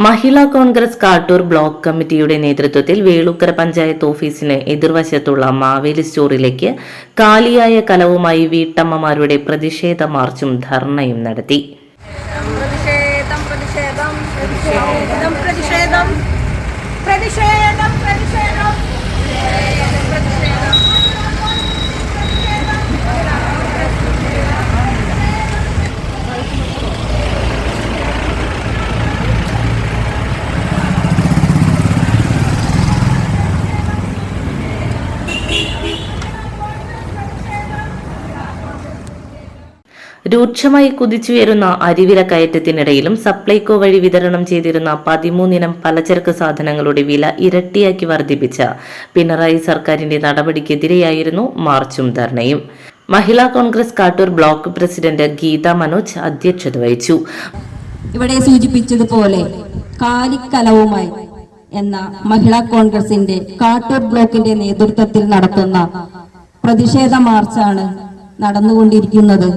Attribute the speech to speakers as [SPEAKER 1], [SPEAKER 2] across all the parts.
[SPEAKER 1] മഹിളാ Congress Kattoor block കമ്മിറ്റിയുടെ നേതൃത്വത്തിൽ വേളുക്കര പഞ്ചായത്ത് ഓഫീസിന് എതിർവശത്തുള്ള മാവേലി സ്റ്റോറിലേക്ക് കാലിയായ കലവുമായി വീട്ടമ്മമാരുടെ പ്രതിഷേധ മാർച്ചും ധർണയും നടത്തി.
[SPEAKER 2] പ്രതിഷേധം പ്രതിഷേധം പ്രതിഷേധം പ്രതിഷേധം പ്രതിഷേധം പ്രതിഷേധം പ്രതിഷേധം
[SPEAKER 1] രൂക്ഷമായി കുതിച്ചുയരുന്ന അരിവില കയറ്റത്തിനിടയിലും സപ്ലൈകോ വഴി വിതരണം ചെയ്തിരുന്ന പതിമൂന്നിനം പലചരക്ക് സാധനങ്ങളുടെ വില ഇരട്ടിയാക്കി വർദ്ധിപ്പിച്ച പിണറായി സർക്കാരിന്റെ നടപടിക്കെതിരെയായിരുന്നു മാർച്ചും ധർണയും. മഹിളാ കോൺഗ്രസ് കാട്ടൂർ ബ്ലോക്ക് പ്രസിഡന്റ് ഗീത മനോജ് അധ്യക്ഷത വഹിച്ചു.
[SPEAKER 3] ഇവിടെ സൂചിപ്പിച്ചതുപോലെ കാലിക്കലവുമായി എന്ന മഹിളാ കോൺഗ്രസിന്റെ കാട്ടൂർ ബ്ലോക്കിന്റെ നേതൃത്വത്തിൽ നടത്തുന്ന പ്രതിഷേധ മാർച്ചാണ് നടന്നുകൊണ്ടിരിക്കുന്നത്.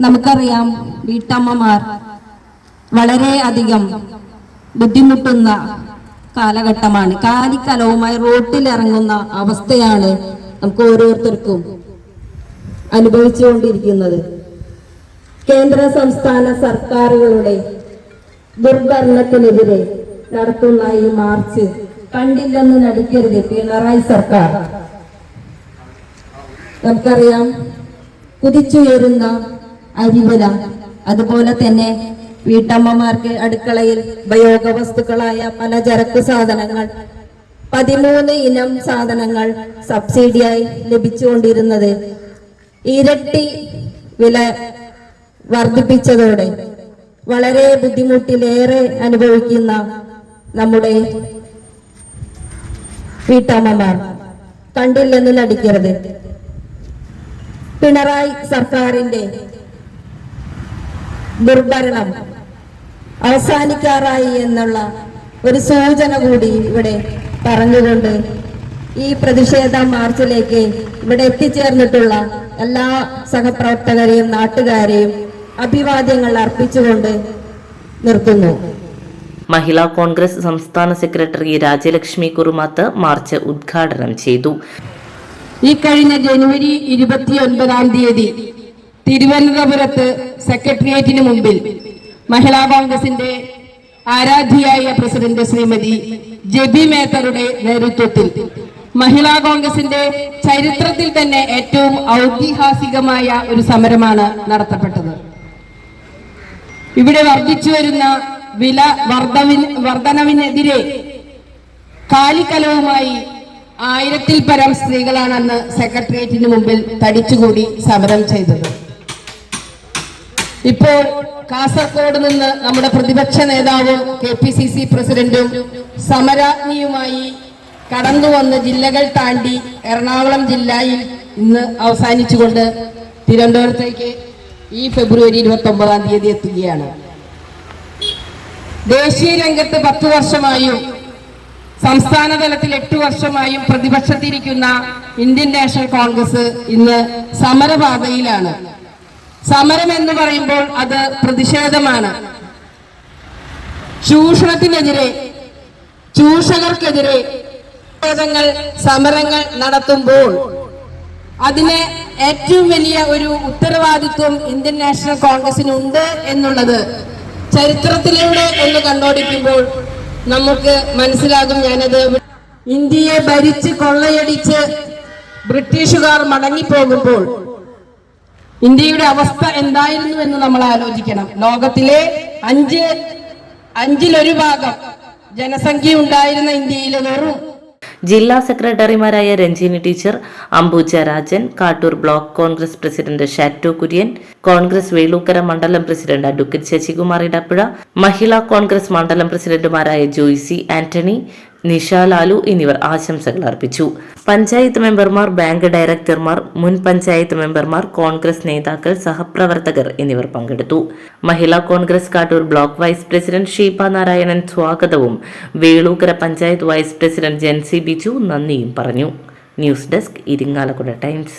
[SPEAKER 3] നമുക്കറിയാം വീട്ടമ്മമാർ വളരെ അധികം ബുദ്ധിമുട്ടുന്ന കാലഘട്ടമാണ്. കാലിക്കലവുമായി റോട്ടിലിറങ്ങുന്ന അവസ്ഥയാണ് നമുക്ക് ഓരോരുത്തർക്കും അനുഭവിച്ചുകൊണ്ടിരിക്കുന്നത്. കേന്ദ്ര സംസ്ഥാന സർക്കാരുകളുടെ ദുർഭരണത്തിനെതിരെ നടത്തുന്ന ഈ മാർച്ച് കണ്ടില്ലെന്ന് നടിക്കരുത് പിണറായി സർക്കാർ. നമുക്കറിയാം കുതിച്ചുയരുന്ന അരിവില അതുപോലെ തന്നെ വീട്ടമ്മമാർക്ക് അടുക്കളയിൽ ഉപയോഗ വസ്തുക്കളായ പലചരക്ക് സാധനങ്ങൾ പതിമൂന്ന് ഇനം സാധനങ്ങൾ സബ്സിഡിയായി ലഭിച്ചുകൊണ്ടിരുന്നത്. ഇരട്ടി വില വർദ്ധിപ്പിച്ചതോടെ വളരെ ബുദ്ധിമുട്ടിലേറെ അനുഭവിക്കുന്ന നമ്മുടെ വീട്ടമ്മമാർ. കണ്ടില്ലെന്ന് നടിക്കരുത്. പിണറായി സർക്കാരിന്റെ ദുർഭരണം അവസാനിക്കാറായി എന്നുള്ള ഒരു സൂചന കൂടി ഇവിടെ പറഞ്ഞുകൊണ്ട് ഈ പ്രതിഷേധ മാർച്ചിലേക്ക് ഇവിടെ എത്തിച്ചേർന്നിട്ടുള്ള എല്ലാ സഹപ്രവർത്തകരെയും നാട്ടുകാരെയും അഭിവാദ്യങ്ങൾ അർപ്പിച്ചുകൊണ്ട് നിർത്തുന്നു.
[SPEAKER 1] മഹിളാ കോൺഗ്രസ് സംസ്ഥാന സെക്രട്ടറി രാജലക്ഷ്മി കുറുമാത്ത് മാർച്ച് ഉദ്ഘാടനം ചെയ്തു.
[SPEAKER 4] ഈ കഴിഞ്ഞ ജനുവരി ഇരുപത്തി ഒൻപതാം തീയതി തിരുവനന്തപുരത്ത് സെക്രട്ടേറിയറ്റിന് മുമ്പിൽ മഹിളാ കോൺഗ്രസിന്റെ ആരാധ്യയായ പ്രസിഡന്റ് ശ്രീമതി ജെബി മേത്തറുടെ നേതൃത്വത്തിൽ മഹിളാ കോൺഗ്രസിന്റെ ചരിത്രത്തിൽ തന്നെ ഏറ്റവും ഔതിഹാസികമായ ഒരു സമരമാണ് നടത്തപ്പെട്ടത്. ഇവിടെ വർദ്ധിച്ചു വരുന്ന വില വർധവിൻ വർധനവിനെതിരെ കാലിക്കലവുമായി ആയിരത്തിൽ പരം സ്ത്രീകളാണ് അന്ന് സെക്രട്ടേറിയറ്റിന് മുമ്പിൽ തടിച്ചുകൂടി സമരം ചെയ്തത്. ഇപ്പോൾ കാസർഗോഡ് നിന്ന് നമ്മുടെ പ്രതിപക്ഷ നേതാവും കെ പി സി സി പ്രസിഡന്റും സമരാജ്ഞിയുമായി കടന്നു വന്ന് ജില്ലകൾ താണ്ടി എറണാകുളം ജില്ലയിൽ ഇന്ന് അവസാനിച്ചുകൊണ്ട് തിരുവനന്തപുരത്തേക്ക് ഈ ഫെബ്രുവരി ഇരുപത്തി ഒമ്പതാം തീയതി എത്തുകയാണ്. ദേശീയ രംഗത്ത് പത്തു വർഷമായും സംസ്ഥാന തലത്തിൽ എട്ടു വർഷമായും പ്രതിപക്ഷത്തിരിക്കുന്ന ഇന്ത്യൻ നാഷണൽ കോൺഗ്രസ് ഇന്ന് സമരപാതയിലാണ്. സമരം എന്ന് പറയുമ്പോൾ അത് പ്രതിഷേധമാണ്. ചൂഷണത്തിനെതിരെ ചൂഷകർക്കെതിരെ പ്രതിഷേധങ്ങൾ സമരങ്ങൾ നടത്തുമ്പോൾ അതിന് ഏറ്റവും വലിയ ഒരു ഉത്തരവാദിത്വം ഇന്ത്യൻ നാഷണൽ കോൺഗ്രസിന് ഉണ്ട് എന്നുള്ളത് ചരിത്രത്തിലൂടെ ഒന്ന് കണ്ടോടിക്കുമ്പോൾ നമുക്ക് മനസ്സിലാകും ഞാനത്. ഇന്ത്യയെ ഭരിച്ച് കൊള്ളയടിച്ച് ബ്രിട്ടീഷുകാർ മടങ്ങിപ്പോകുമ്പോൾ ഇന്ത്യയുടെ അവസ്ഥ എന്തായിരുന്നു എന്ന് നമ്മൾ ആലോചിക്കണം. ലോകത്തിലെ അഞ്ച് അഞ്ചിലൊരു ഭാഗം ജനസംഖ്യ ഉണ്ടായിരുന്ന ഇന്ത്യയിലെ വെറും
[SPEAKER 1] ജില്ലാ സെക്രട്ടറിമാരായ Ranjini teacher Ambuja Rajan Kattoor block Congress president Shatto Kurian Congress Velookkara മണ്ഡലം പ്രസിഡന്റ് അഡ്വക്കേറ്റ് ശശികുമാർ ഇടപ്പുഴ മഹിളാ കോൺഗ്രസ് മണ്ഡലം പ്രസിഡന്റുമാരായ ജോയ്സി ആന്റണി നിഷ ലാലു എന്നിവർ ആശംസകൾ അർപ്പിച്ചു. പഞ്ചായത്ത് മെമ്പർമാർ ബാങ്ക് ഡയറക്ടർമാർ മുൻ പഞ്ചായത്ത് മെമ്പർമാർ കോൺഗ്രസ് നേതാക്കൾ സഹപ്രവർത്തകർ എന്നിവർ പങ്കെടുത്തു. Mahila Congress Kattoor block vice president Sheepa Narayanan സ്വാഗതവും വേളൂക്കര പഞ്ചായത്ത് വൈസ് പ്രസിഡന്റ് ജെൻസി ബിജു നന്ദിയും പറഞ്ഞു. News desk Irinjalakuda times.